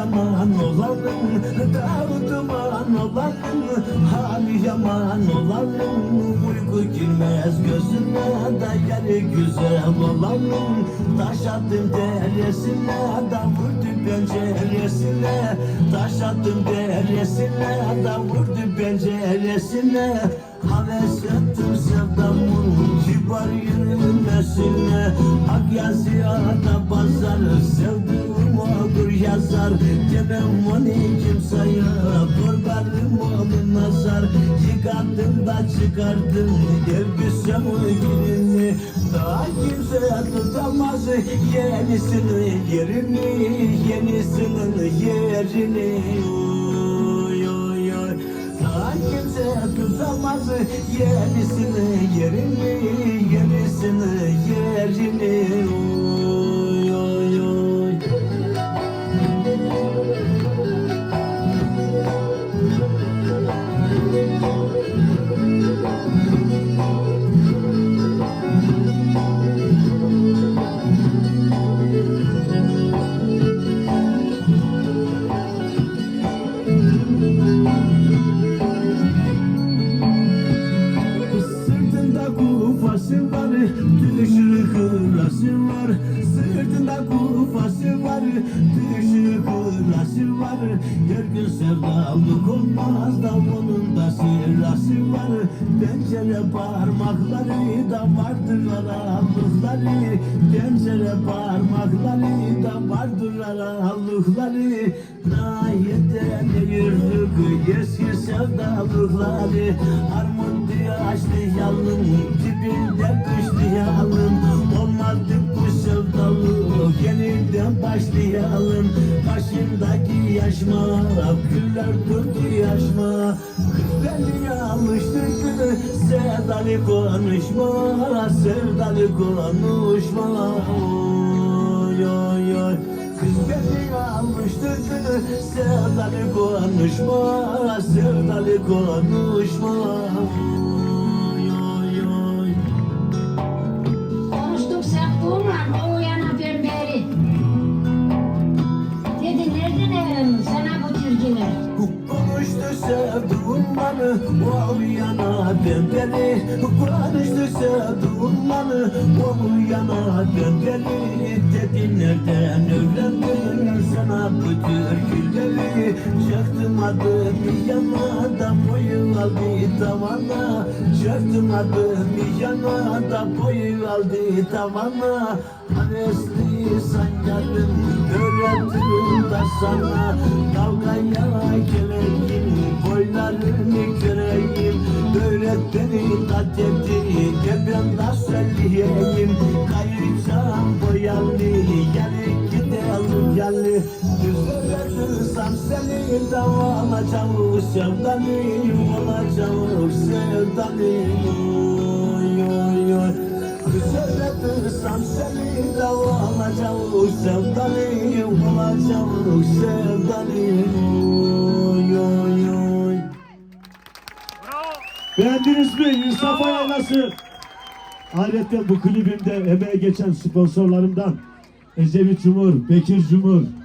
yaman olanım Dağı duman olanım Hali yaman olanım Uyku girmez gözüme Da yeri güzel olanım Taş attım deresine Da vurdu penceresine Taş attım deresine Da vurdu penceresine. Haves ettim sevdamın kibar yürümesine Hak yazıyada pazar sevdiğim olur yazar. Demem onu kimseye kurbanım onu nazar. Yıkadım da çıkardım elbisemi girini Daha kimse tutamaz yenisini yerini Yenisinin yerini. Oy oy oy. Daha kimse tutamaz yenisini yerini kufası var, düşür kılası var. Sırtında kufası var, düşür kılası var. Her gün sevdalık olmaz da onun da sırası var. Pencere parmakları da vardır aralıkları. Pencere parmakları da vardır aralıkları. Nayette ne yürürlük eski sevdalıkları. Armut yalın dibinde kıştı yalın. Olmadı bu sevdalık yeniden başlayalım. Başındaki yaşma güller durdu yaşma. Beni alıştırdı sevdalı konuşma. Sevdalı konuşma. Oy oy oy. Kız beni almıştırdı sevdalı konuşma. Sevdalı konuşma 我买 Konuştu sevduğum bana o yana döndeli Konuştu sevduğum bana o yana döndeli Dedi nereden öğrendin sana bu türküleri Çaktım adımı yana da boyu aldı tavana. Çaktım adımı yana da boyu aldı tavana. Havesli sancarım öğretirim da sana. Kavgaya Ben de söyleyeyim Kayacağım boyalı gel gidelim gel Güzellersem seni de olacağım sevdanım olacağım sevdanım Oy oy Güzellersem seni de olacağım sevdanım olacağım sevdanım Beğendiniz mi? İnsaf Ayalası. Ayrıca bu klibimde emeğe geçen sponsorlarımdan Ecevit Cumhur, Bekir Cumhur,